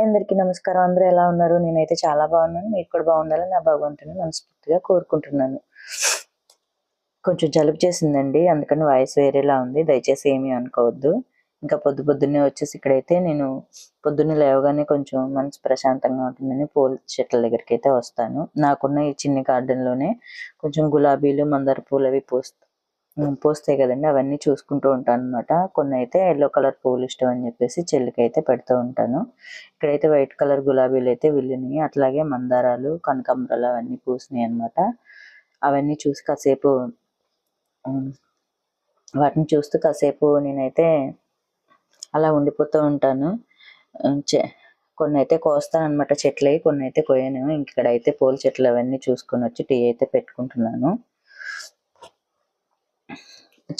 Hi అందరికీ నమస్కారం. అందరూ ఎలా ఉన్నారు? నేనైతే చాలా బాగున్నాను. మీరు కూడా బాగుండాలని నా భగవంతుని మనస్ఫూర్తిగా కోరుకుంటున్నాను. కొంచెం జలుబు చేసిందండి. అందుకని వాయిస్ వేరేలా ఉంది. దయచేసి ఏమీ అనుకోవద్దు. ఇంకా పొద్దు పొద్దున్నే వచ్చేసి ఇక్కడైతే నేను పొద్దున్నే లేవగానే కొంచెం మనసు ప్రశాంతంగా ఉంటుందని పూల చెట్ల దగ్గరికి అయితే వస్తాను. నాకున్న ఈ చిన్ని గార్డెన్లోనే లోనే కొంచెం గులాబీలు మందార పూలు అవి పూస్తాను పూస్తాయి కదండి అవన్నీ చూసుకుంటూ ఉంటాను అనమాట కొన్ని అయితే ఎల్లో కలర్ పూలు ఇష్టం అని చెప్పేసి చెల్లికి అయితే పెడుతూ ఉంటాను. ఇక్కడైతే వైట్ కలర్ గులాబీలు అయితే వెళ్ళినాయి. అట్లాగే మందారాలు కనకాంబరాలు అవన్నీ పూసినాయి అనమాట అవన్నీ చూసి కాసేపు వాటిని చూస్తూ కాసేపు నేనైతే అలా ఉండిపోతూ ఉంటాను. చె- కొన్ని అయితే కోస్తాను అనమాట చెట్లవి కొన్ని అయితే కోయాను. ఇంక ఇక్కడ అయితే పూల చెట్లు అవన్నీ చూసుకొని వచ్చి టీ అయితే పెట్టుకుంటున్నాను.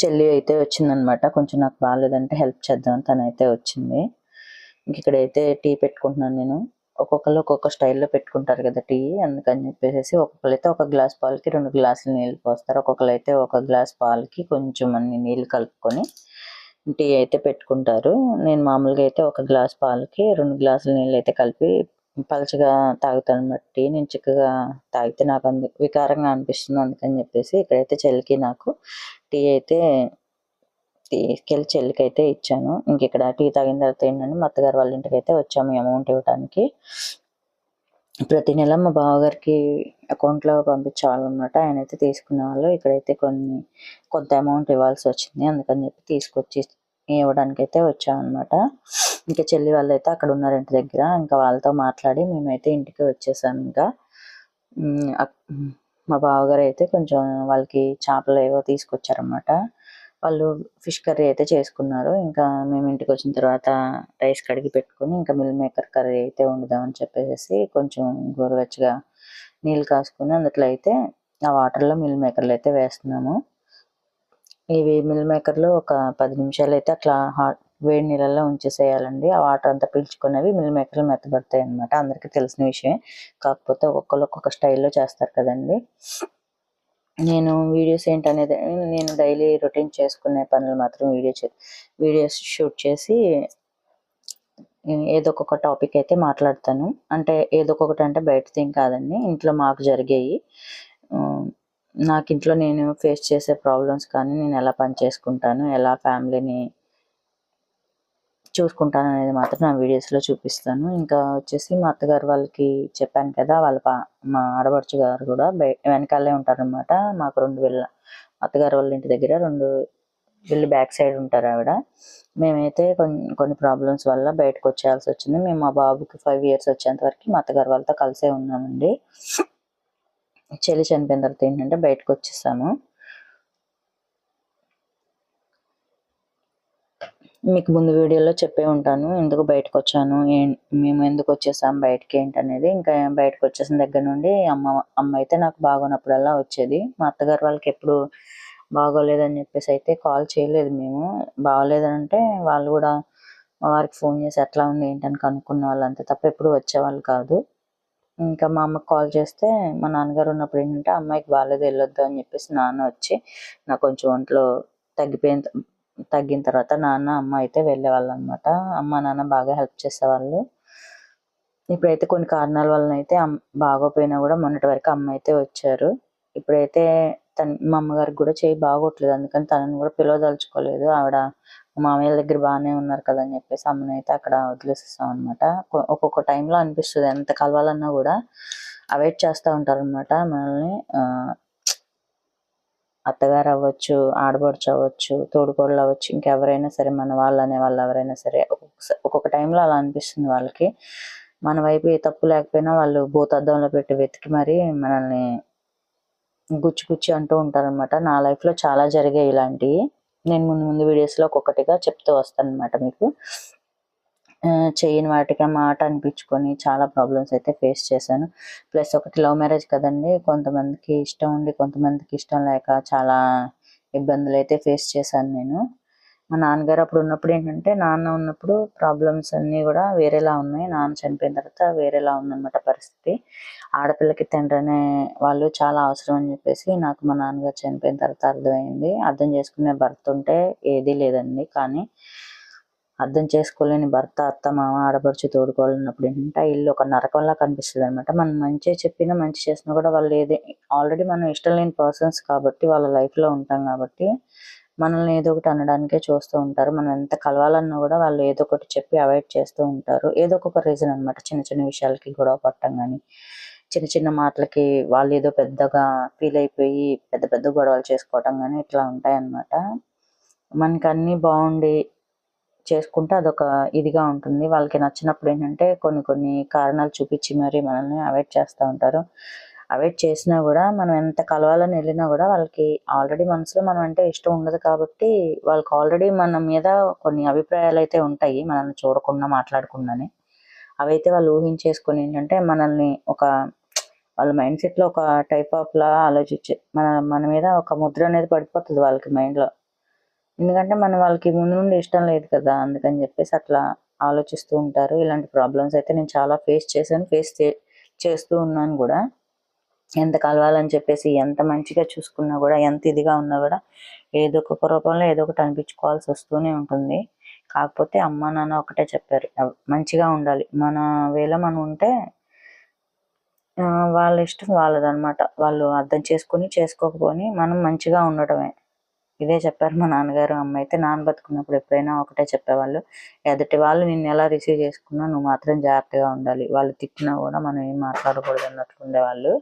చెల్లి అయితే వచ్చిందనమాట. కొంచెం నాకు బాగాలేదంటే హెల్ప్ చేద్దాం తనైతే వచ్చింది. ఇంక ఇక్కడైతే టీ పెట్టుకుంటున్నాను నేను. ఒక్కొక్కరు ఒక్కొక్క స్టైల్లో పెట్టుకుంటారు కదా టీ అందుకని చెప్పేసి ఒక్కొక్కరు అయితే ఒక గ్లాస్ పాలకి రెండు గ్లాసులు నీళ్ళు పోస్తారు. ఒక్కొక్కరు అయితే ఒక గ్లాస్ పాలకి కొంచెం అన్ని నీళ్ళు కలుపుకొని టీ అయితే పెట్టుకుంటారు. నేను మామూలుగా అయితే ఒక గ్లాస్ పాలకి రెండు గ్లాసుల నీళ్ళు అయితే కలిపి పలచగా తాగుతాను బట్టి టీ నేను చిక్కగా తాగితే నాకు అందు వికారంగా అనిపిస్తుంది. అందుకని చెప్పేసి ఇక్కడైతే చెల్లికి నాకు టీ అయితే తీసుకెళ్ళి చెల్లికి అయితే ఇచ్చాను. ఇంక ఇక్కడ టీ తాగిన తర్వాత ఏంటంటే మా అత్తగారు వాళ్ళ ఇంటికి అయితే వచ్చాము అమౌంట్ ఇవ్వడానికి ప్రతి నెల మా బావగారికి అకౌంట్లో పంపించాలన్నమాట ఆయన అయితే తీసుకునే వాళ్ళు ఇక్కడైతే కొన్ని కొంత అమౌంట్ ఇవ్వాల్సి వచ్చింది. అందుకని చెప్పి తీసుకొచ్చి ఇవ్వడానికి అయితే వచ్చామన్నమాట. ఇంకా చెల్లి వాళ్ళు అయితే అక్కడ ఉన్నారు ఇంటి దగ్గర. ఇంకా వాళ్ళతో మాట్లాడి మేమైతే ఇంటికి వచ్చేసాం ఇంకా. మా బావగారు అయితే కొంచెం వాళ్ళకి చేపలు ఏవో తీసుకొచ్చారనమాట వాళ్ళు ఫిష్ కర్రీ అయితే చేసుకున్నారు. ఇంకా మేము ఇంటికి వచ్చిన తర్వాత రైస్ కడిగి పెట్టుకుని ఇంకా మిల్ మేకర్ కర్రీ అయితే వండుదామని చెప్పేసి కొంచెం గోరువెచ్చగా నీళ్ళు కాసుకొని అందులో అయితే ఆ వాటర్లో మిల్ మేకర్లు అయితే వేస్తున్నాము. ఇవి మిల్ మేకర్లో ఒక పది నిమిషాలు అయితే అట్లా హాట్ వేడి నీళ్ళల్లో ఉంచేసేయాలండి. ఆ వాటర్ అంతా పీల్చుకునేవి మిల్ మేకర్లు మెత్తబడతాయి అనమాట అందరికీ తెలిసిన విషయం కాకపోతే ఒక్కొక్కరు ఒక్కొక్క స్టైల్లో చేస్తారు కదండి. నేను వీడియోస్ ఏంటనేది నేను డైలీ రొటీన్ చేసుకునే పనులు మాత్రం వీడియో వీడియోస్ షూట్ చేసి ఏదో ఒక టాపిక్ అయితే మాట్లాడతాను. అంటే ఏదో ఒకటి అంటే బయటది ఏం కాదండి. ఇంట్లో మాకు జరిగాయి. నాకు ఇంట్లో నేను ఫేస్ చేసే ప్రాబ్లమ్స్ కానీ నేను ఎలా పని చేసుకుంటాను ఎలా ఫ్యామిలీని చూసుకుంటాను అనేది మాత్రం నా వీడియోస్లో చూపిస్తాను. ఇంకా వచ్చేసి మా అత్తగారు వాళ్ళకి చెప్పాను కదా వాళ్ళ పా మా ఆడపడుచు గారు కూడా బయ వెనకాలే ఉంటారనమాట మాకు రెండు వీళ్ళ అత్తగారు వాళ్ళ ఇంటి దగ్గర రెండు వీళ్ళు బ్యాక్ సైడ్ ఉంటారు ఆవిడ. మేమైతే కొన్ని కొన్ని ప్రాబ్లమ్స్ వల్ల బయటకు వచ్చేయాల్సి వచ్చింది. మేము మా బాబుకి ఫైవ్ ఇయర్స్ వచ్చేంత వరకు మా అత్తగారు వాళ్ళతో కలిసే ఉన్నామండి. చెల్లి చనిపోయిన తర్వాత ఏంటంటే బయటకు వచ్చేసాము. మీకు ముందు వీడియోలో చెప్పే ఉంటాను ఎందుకు బయటకు వచ్చాను ఏం- మేము ఎందుకు వచ్చేసాం బయటకి ఏంటనేది. ఇంకా బయటకు వచ్చేసిన దగ్గర నుండి అమ్మ అమ్మ అయితే నాకు బాగున్నప్పుడల్లా వచ్చేది. మా అత్తగారు వాళ్ళకి ఎప్పుడు బాగోలేదని చెప్పేసి అయితే కాల్ చేయలేదు మేము. బాగోలేదంటే వాళ్ళు కూడా వారికి ఫోన్ చేసి ఎట్లా ఉంది ఏంటని కనుక్కున్న వాళ్ళు అంతే తప్ప ఎప్పుడు వచ్చేవాళ్ళు కాదు. ఇంకా మా అమ్మకి కాల్ చేస్తే మా నాన్నగారు ఉన్నప్పుడు ఏంటంటే అమ్మాయికి బాగాలేదు వెళ్ళొద్దు అని చెప్పేసి నాన్న వచ్చి నాకు కొంచెం ఒంట్లో తగ్గిపోయిన తగ్గిన తర్వాత నాన్న అమ్మ అయితే వెళ్ళేవాళ్ళు అనమాట అమ్మ నాన్న బాగా హెల్ప్ చేసేవాళ్ళు. ఇప్పుడైతే కొన్ని కారణాల వలన అయితే బాగోపోయినా కూడా మొన్నటి వరకు అమ్మ అయితే వచ్చారు. ఇప్పుడైతే తన మా అమ్మగారికి కూడా చేయి బాగోట్లేదు. అందుకని తనని కూడా పిలవదలుచుకోలేదు. ఆవిడ మామయ్య దగ్గర బాగానే ఉన్నారు కదా అని చెప్పేసి అమ్మని అయితే అక్కడ వదిలేసేస్తాం అనమాట ఒక్కొక్క టైంలో అనిపిస్తుంది. ఎంత కలవాలన్నా కూడా అవాయిడ్ చేస్తూ ఉంటారు అనమాట మనల్ని. అత్తగారు అవ్వచ్చు ఆడపడుచు అవ్వచ్చు తోడుకోడలు అవ్వచ్చు ఇంకెవరైనా సరే మన వాళ్ళు అనే వాళ్ళు ఎవరైనా సరే ఒక్కొక్క ఒక్కొక్క టైంలో అలా అనిపిస్తుంది వాళ్ళకి. మన వైపు ఏ తప్పు లేకపోయినా వాళ్ళు భూతద్దంలో పెట్టి వెతికి మరి మనల్ని గుచ్చి గుచ్చి అంటూ ఉంటారనమాట నా లైఫ్లో చాలా జరిగాయి ఇలాంటివి నేను ముందు ముందు వీడియోస్లో ఒక్కొక్కటిగా చెప్తూ వస్తాను అనమాట మీకు చేయని వాటికి మాట అనిపించుకొని చాలా ప్రాబ్లమ్స్ అయితే ఫేస్ చేశాను. ప్లస్ ఒకటి లవ్ మ్యారేజ్ కదండి కొంతమందికి ఇష్టం ఉండి కొంతమందికి ఇష్టం లేక చాలా ఇబ్బందులు అయితే ఫేస్ చేశాను నేను. మా నాన్నగారు అప్పుడు ఉన్నప్పుడు ఏంటంటే నాన్న ఉన్నప్పుడు ప్రాబ్లమ్స్ అన్నీ కూడా వేరేలా ఉన్నాయి. నాన్న చనిపోయిన తర్వాత వేరేలా ఉందన్నమాట పరిస్థితి. ఆడపిల్లకి తండ్రి అనే వాళ్ళు చాలా అవసరం అని చెప్పేసి నాకు మా నాన్నగారు చనిపోయిన తర్వాత అర్థమైంది. అర్థం చేసుకునే భర్త ఉంటే ఏదీ లేదండి. కానీ అర్థం చేసుకోలేని భర్త అత్త మామ ఆడపడుచు తోడుకోవాలన్నప్పుడు ఏంటంటే ఆ ఇల్లు ఒక నరకంలా కనిపిస్తుంది అనమాట మనం మంచి చెప్పినా మంచి చేసినా కూడా వాళ్ళు ఏది ఆల్రెడీ మనం ఇష్టం లేని పర్సన్స్ కాబట్టి వాళ్ళ లైఫ్లో ఉంటాం కాబట్టి మనల్ని ఏదో ఒకటి అనడానికే చూస్తూ ఉంటారు. మనం ఎంత కలవాలన్నా కూడా వాళ్ళు ఏదో ఒకటి చెప్పి అవాయిడ్ చేస్తూ ఉంటారు. ఏదో ఒక రీజన్ అన్నమాట. చిన్న చిన్న విషయాలకి గొడవ పడటం కానీ చిన్న చిన్న మాటలకి వాళ్ళు ఏదో పెద్దగా ఫీల్ అయిపోయి పెద్ద పెద్ద గొడవలు చేసుకోవటం కానీ ఇట్లా ఉంటాయి అన్నమాట మనకి అన్ని బాగుండి చేసుకుంటే అదొక ఇదిగా ఉంటుంది. వాళ్ళకి నచ్చినప్పుడు ఏంటంటే కొన్ని కొన్ని కారణాలు చూపించి మరి మనల్ని అవాయిడ్ చేస్తూ ఉంటారు. అవాయిడ్ చేసినా కూడా మనం ఎంత కలవాలని వెళ్ళినా కూడా వాళ్ళకి ఆల్రెడీ మనసులో మనం అంటే ఇష్టం ఉండదు కాబట్టి వాళ్ళకి ఆల్రెడీ మన మీద కొన్ని అభిప్రాయాలు అయితే ఉంటాయి మనల్ని చూడకుండా మాట్లాడకుండానే. అవైతే వాళ్ళు ఊహించేసుకొని ఏంటంటే మనల్ని ఒక వాళ్ళ మైండ్ సెట్లో ఒక టైప్ ఆఫ్ లా ఆలోచించి మన మన మీద ఒక ముద్ర అనేది పడిపోతుంది వాళ్ళకి మైండ్లో. ఎందుకంటే మన వాళ్ళకి ముందు నుండి ఇష్టం లేదు కదా అందుకని చెప్పేసి అట్లా ఆలోచిస్తూ ఉంటారు. ఇలాంటి ప్రాబ్లమ్స్ అయితే నేను చాలా ఫేస్ చేశాను ఫేస్ చేస్తూ ఉన్నాను కూడా. ఎంత కలవాలని చెప్పేసి ఎంత మంచిగా చూసుకున్నా కూడా ఎంత ఇదిగా ఉన్నా కూడా ఏదో ఒక రూపంలో ఏదో ఒకటి అనిపించుకోవాల్సి వస్తూనే ఉంటుంది. కాకపోతే అమ్మ నాన్న ఒకటే చెప్పారు. మంచిగా ఉండాలి. మన వేళ మనం ఉంటే వాళ్ళ ఇష్టం వాళ్ళదన్నమాట. వాళ్ళు అర్థం చేసుకుని చేసుకోకపోని మనం మంచిగా ఉండటమే. ఇదే చెప్పారు మా నాన్నగారు. అమ్మ అయితే నాన్న బతుకున్నప్పుడు ఎప్పుడైనా ఒకటే చెప్పేవాళ్ళు. ఎదుటి వాళ్ళు నిన్ను ఎలా రిసీవ్ చేసుకున్నా నువ్వు మాత్రం జాగ్రత్తగా ఉండాలి. వాళ్ళు తిట్టినా కూడా మనం ఏం మాట్లాడకూడదు అన్నట్లు ఉండేవాళ్ళు.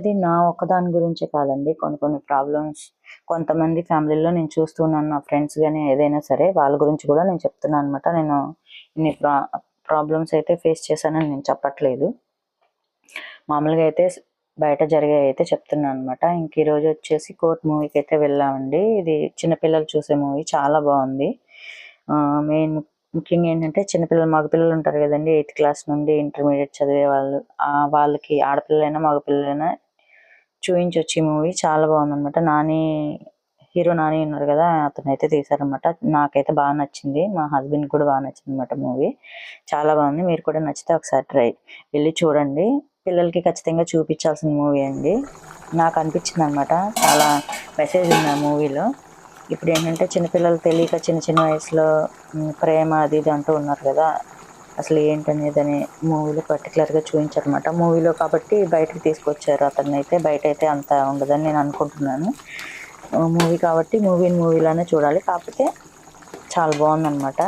ఇది నా ఒక్కదాని గురించి కాదండి. కొన్ని కొన్ని ప్రాబ్లమ్స్ కొంతమంది ఫ్యామిలీలో నేను చూస్తున్నాను. నా ఫ్రెండ్స్ కానీ ఏదైనా సరే వాళ్ళ గురించి కూడా నేను చెప్తున్నాను అనమాట నేను ఇన్ని ప్రా ప్రాబ్లమ్స్ అయితే ఫేస్ చేశానని నేను చెప్పట్లేదు. మామూలుగా అయితే బయట జరిగే అయితే చెప్తున్నాను అనమాట ఇంక ఈ రోజు వచ్చేసి కోర్ట్ మూవీకి అయితే వెళ్ళామండి. ఇది చిన్నపిల్లలు చూసే మూవీ. చాలా బాగుంది. మెయిన్ ముఖ్యంగా ఏంటంటే చిన్నపిల్లలు మగపిల్లలు ఉంటారు కదండి. ఎయిత్ క్లాస్ నుండి ఇంటర్మీడియట్ చదివే వాళ్ళు వాళ్ళకి ఆడపిల్లలైనా మగపిల్లలైనా చూపించొచ్చు ఈ మూవీ చాలా బాగుందనమాట నాని హీరో నాని ఉన్నారు కదా అతనైతే అయితే తీసారనమాట నాకైతే బాగా నచ్చింది. మా హస్బెండ్ కూడా బాగా నచ్చింది అనమాట మూవీ చాలా బాగుంది. మీరు కూడా నచ్చితే ఒకసారి ట్రై వెళ్ళి చూడండి. పిల్లలకి ఖచ్చితంగా చూపించాల్సిన మూవీ అండి. నాకు అనిపించింది అనమాట చాలా మెసేజ్ ఉంది ఆ మూవీలో ఇప్పుడు ఏంటంటే చిన్నపిల్లలు తెలియక చిన్న చిన్న వయసులో ప్రేమ అది ఇది అంటూ ఉన్నారు కదా అసలు ఏంటనేది అని మూవీలో పర్టికులర్గా చూపించారనమాట మూవీలో కాబట్టి బయటకు తీసుకొచ్చారు అతన్ని అయితే. బయట అయితే అంత ఉండదని నేను అనుకుంటున్నాను. మూవీ కాబట్టి మూవీని మూవీలానే చూడాలి. కాకపోతే చాలా బాగుందన్నమాట.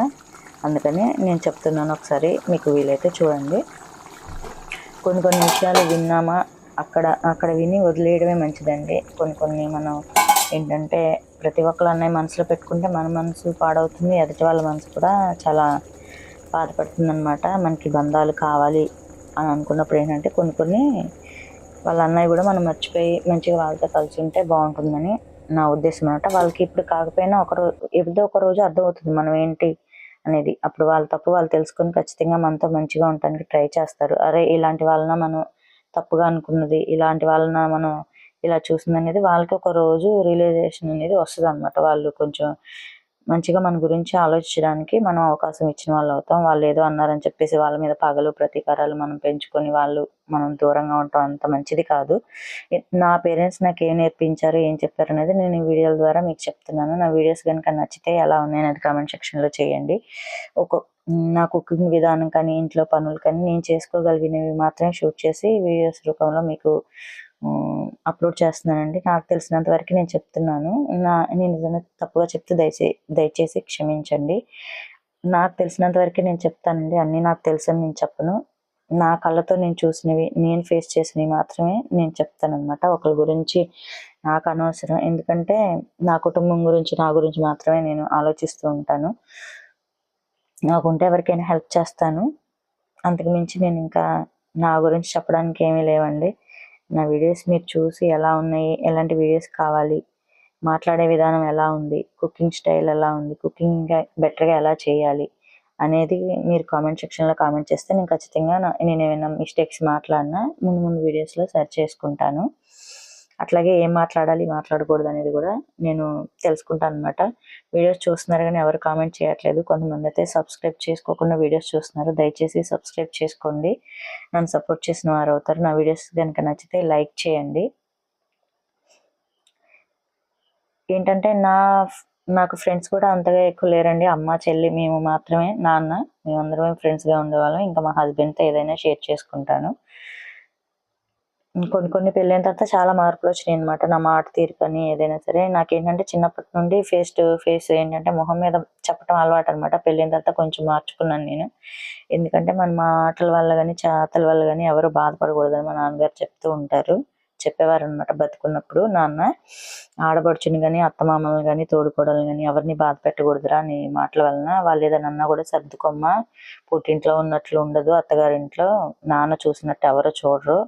అందుకని నేను చెప్తున్నాను ఒకసారి మీకు వీలైతే చూడండి. కొన్ని కొన్ని విషయాలు విన్నామా? అక్కడ అక్కడ విని వదిలేయడమే మంచిదండి. కొన్ని కొన్ని మనం ఏంటంటే ప్రతి ఒక్కరు అన్నయ్య మనసులో పెట్టుకుంటే మన మనసు పాడవుతుంది. ఎదుటి వాళ్ళ మనసు కూడా చాలా బాధపడుతుంది అనమాట మనకి బంధాలు కావాలి అని అనుకున్నప్పుడు ఏంటంటే కొన్ని కొన్ని వాళ్ళ అన్నయ్య కూడా మనం మర్చిపోయి మంచిగా వాళ్ళతో కలిసి ఉంటే బాగుంటుందని నా ఉద్దేశం అనమాట వాళ్ళకి ఇప్పుడు కాకపోయినా ఒక రోజు ఏదో ఒక రోజు అర్థమవుతుంది మనం ఏంటి అనేది. అప్పుడు వాళ్ళ తప్పు వాళ్ళు తెలుసుకొని ఖచ్చితంగా మనతో మంచిగా ఉండటానికి ట్రై చేస్తారు. అరే ఇలాంటి వాళ్ళన మనం తప్పుగా అనుకున్నది ఇలాంటి వాళ్ళన మనం ఇలా చూసింది అనేది వాళ్ళకి ఒక రోజు రియలైజేషన్ అనేది వస్తుంది అనమాట వాళ్ళు కొంచెం మంచిగా మన గురించి ఆలోచించడానికి మనం అవకాశం ఇచ్చిన వాళ్ళు అవుతాం. వాళ్ళు ఏదో అన్నారని చెప్పేసి వాళ్ళ మీద పగలు ప్రతీకారాలు మనం పెంచుకొని వాళ్ళు మనం దూరంగా ఉంటాం అంత మంచిది కాదు. నా పేరెంట్స్ నాకు ఏం నేర్పించారు ఏం చెప్పారు అనేది నేను ఈ వీడియోల ద్వారా మీకు చెప్తున్నాను. నా వీడియోస్ కనుక నచ్చితే ఎలా ఉన్నాయి అనేది కామెంట్ సెక్షన్లో చేయండి. ఒక నా కుకింగ్ విధానం కానీ ఇంట్లో పనులు కానీ నేను చేసుకోగలిగినవి మాత్రమే షూట్ చేసి వీడియోస్ రూపంలో మీకు అప్లోడ్ చేస్తున్నానండి. నాకు తెలిసినంత వరకు నేను చెప్తున్నాను. నా నేను నిజంగా తప్పుగా చెప్తే దయచేసి దయచేసి క్షమించండి. నాకు తెలిసినంత వరకు నేను చెప్తానండి. అన్నీ నాకు తెలుసని నేను చెప్పను. నా కళ్ళతో నేను చూసినవి నేను ఫేస్ చేసినవి మాత్రమే నేను చెప్తాను అనమాట ఒకరి గురించి నాకు అనవసరం. ఎందుకంటే నా కుటుంబం గురించి నా గురించి మాత్రమే నేను ఆలోచిస్తూ ఉంటాను. నాకుంటే ఎవరికైనా హెల్ప్ చేస్తాను. అంతకుమించి నేను ఇంకా నా గురించి చెప్పడానికి ఏమీ లేవండి. నా వీడియోస్ మీరు చూసి ఎలా ఉన్నాయి ఎలాంటి వీడియోస్ కావాలి మాట్లాడే విధానం ఎలా ఉంది కుకింగ్ స్టైల్ ఎలా ఉంది కుకింగ్ బెటర్గా ఎలా చేయాలి అనేది మీరు కామెంట్ సెక్షన్లో కామెంట్ చేస్తే నేను ఖచ్చితంగా నేను ఏమైనా మిస్టేక్స్ మాట్లాడినా ముందు ముందు వీడియోస్లో సెర్చ్ చేసుకుంటాను. అట్లాగే ఏం మాట్లాడాలి మాట్లాడకూడదు అనేది కూడా నేను తెలుసుకుంటాను అనమాట వీడియోస్ చూస్తున్నారు కానీ ఎవరు కామెంట్ చేయట్లేదు. కొంతమంది అయితే సబ్స్క్రైబ్ చేసుకోకుండా వీడియోస్ చూస్తున్నారు. దయచేసి సబ్స్క్రైబ్ చేసుకోండి. నన్ను సపోర్ట్ చేసిన వారు అవుతారు. నా వీడియోస్ కనుక నచ్చితే లైక్ చేయండి. ఏంటంటే నా నాకు ఫ్రెండ్స్ కూడా అంతగా ఎక్కువ లేరండి. అమ్మ చెల్లి మేము మాత్రమే నాన్న మేమందరం ఫ్రెండ్స్గా ఉండేవాళ్ళం. ఇంకా మా హస్బెండ్తో ఏదైనా షేర్ చేసుకుంటాను. కొన్ని కొన్ని పెళ్ళైన తర్వాత చాలా మార్పులు వచ్చినాయి అనమాట నా మాట తీరుకని ఏదైనా సరే. నాకేంటంటే చిన్నప్పటి నుండి ఫేస్ టు ఫేస్ ఏంటంటే మొహం మీద చెప్పడం అలవాటు అనమాట పెళ్ళైన తర్వాత కొంచెం మార్చుకున్నాను నేను. ఎందుకంటే మన మాటల వల్ల కానీ చేతల వల్ల కానీ ఎవరు బాధపడకూడదని మా నాన్నగారు చెప్తూ ఉంటారు. చెప్పేవారు అనమాట బతుకున్నప్పుడు. నాన్న ఆడబడుచుని కానీ అత్తమామల్ని కానీ తోడుకోడలు కానీ ఎవరిని బాధ పెట్టకూడదురా నీ మాటల వలన. వాళ్ళు ఏదైనా కూడా సర్దుకోమ్మ. పుట్టింట్లో ఉన్నట్లు ఉండదు. అత్తగారింట్లో నాన్న చూసినట్టు ఎవరో చూడరు.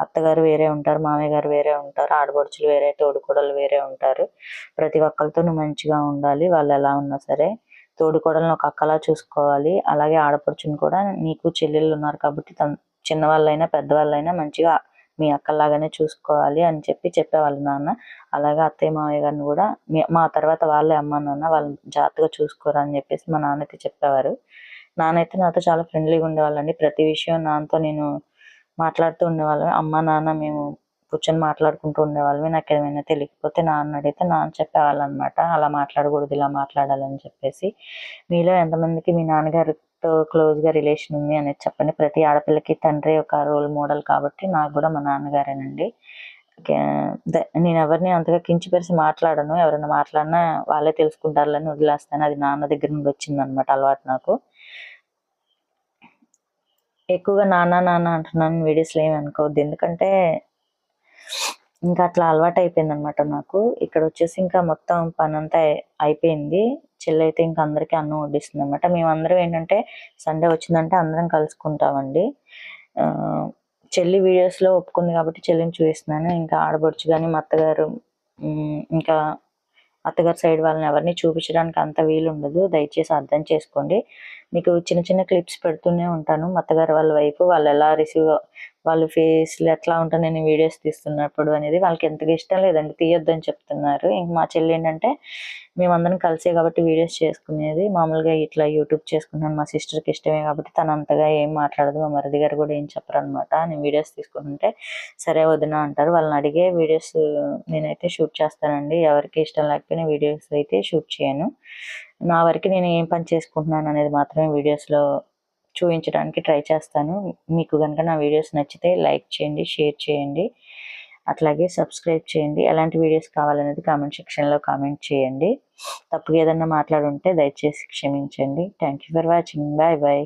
అత్తగారు వేరే ఉంటారు మామయ్య గారు వేరే ఉంటారు ఆడపడుచులు వేరే తోడుకోడలు వేరే ఉంటారు. ప్రతి ఒక్కరితో నువ్వు మంచిగా ఉండాలి వాళ్ళు ఎలా ఉన్నా సరే. తోడుకోడలను ఒక అక్కలా చూసుకోవాలి. అలాగే ఆడపడుచుని కూడా నీకు చెల్లెళ్ళు ఉన్నారు కాబట్టి చిన్నవాళ్ళైనా పెద్దవాళ్ళైనా మంచిగా మీ అక్కలాగానే చూసుకోవాలి అని చెప్పి చెప్పేవాళ్ళు నాన్న. అలాగే అత్తయ్య మామయ్య గారిని కూడా మా తర్వాత వాళ్ళే అమ్మ నాన్న వాళ్ళని జాగ్రత్తగా చూసుకోరా అని చెప్పేసి మా నాన్నకి చెప్పేవారు. నాన్నైతే నాతో చాలా ఫ్రెండ్లీగా ఉండేవాళ్ళండి. ప్రతి విషయం నాన్నతో నేను మాట్లాడుతూ ఉండేవాళ్ళం అమ్మ నాన్న మేము కూర్చొని మాట్లాడుకుంటూ ఉండేవాళ్ళం నాకు ఏమైనా తెలియకపోతే నాన్న అడిగితే నాన్న చెప్పేవాళ్ళు అనమాట అలా మాట్లాడకూడదు ఇలా మాట్లాడాలని చెప్పేసి. మీలో ఎంతమందికి మీ నాన్నగారితో క్లోజ్గా రిలేషన్ ఉంది అనేది చెప్పండి. ప్రతి ఆడపిల్లకి తండ్రి ఒక రోల్ మోడల్ కాబట్టి నాకు కూడా మా నాన్నగారేనండి. నేను ఎవరిని అంతగా కించిపరిచి మాట్లాడను. ఎవరైనా మాట్లాడినా వాళ్ళే తెలుసుకుంటారులని వదిలేస్తాను. అది నాన్న దగ్గర నుండి వచ్చింది అనమాట అలవాటు నాకు. ఎక్కువగా నాన్న నాన్న అంటున్నాను వీడియోస్లో ఏమి అనుకోవద్దు ఎందుకంటే ఇంకా అట్లా అలవాటు అయిపోయింది అనమాట నాకు. ఇక్కడ వచ్చేసి ఇంకా మొత్తం పని అంతా అయిపోయింది. చెల్లి అయితే ఇంకా అందరికీ అన్నం వడ్డిస్తుంది అనమాట మేమందరం ఏంటంటే సండే వచ్చిందంటే అందరం కలుసుకుంటామండి. చెల్లి వీడియోస్లో ఒప్పుకుంది కాబట్టి చెల్లిని చూపిస్తున్నాను. ఇంకా ఆడబడుచు కానీ మా అత్తగారు ఇంకా అత్తగారి సైడ్ వాళ్ళని ఎవరిని చూపించడానికి అంత వీలు ఉండదు దయచేసి అర్థం చేసుకోండి. మీకు చిన్న చిన్న క్లిప్స్ పెడుతూనే ఉంటాను. అత్తగారు వాళ్ళ వైపు వాళ్ళు ఎలా రిసీవ్ వాళ్ళ ఫేస్లు ఎట్లా ఉంటాయి నేను వీడియోస్ తీస్తున్నప్పుడు అనేది వాళ్ళకి ఎంతగా ఇష్టం లేదండి. తీయొద్దని చెప్తున్నారు. ఇంక మా చెల్లి ఏంటంటే మేమందరం కలిసే కాబట్టి వీడియోస్ చేసుకునేది. మామూలుగా ఇట్లా యూట్యూబ్ చేసుకున్నాను మా సిస్టర్కి ఇష్టమే కాబట్టి తను అంతగా ఏం మాట్లాడదు. మా మరిది గారు కూడా ఏం చెప్పరు అనమాట నేను వీడియోస్ తీసుకుంటుంటే సరే వదిన అంటారు. వాళ్ళని అడిగే వీడియోస్ నేనైతే షూట్ చేస్తానండి. ఎవరికి ఇష్టం లేకపోయినా వీడియోస్ అయితే షూట్ చేయను. నా వరకు నేను ఏం పని చేసుకుంటున్నాను అనేది మాత్రమే వీడియోస్లో చూపించడానికి ట్రై చేస్తాను. మీకు కనుక నా వీడియోస్ నచ్చితే లైక్ చేయండి షేర్ చేయండి. అట్లాగే సబ్స్క్రైబ్ చేయండి. ఎలాంటి వీడియోస్ కావాలనేది కామెంట్ సెక్షన్లో కామెంట్ చేయండి. తప్పుగా ఏదన్నా మాట్లాడుంటే దయచేసి క్షమించండి. Thank you for watching bye bye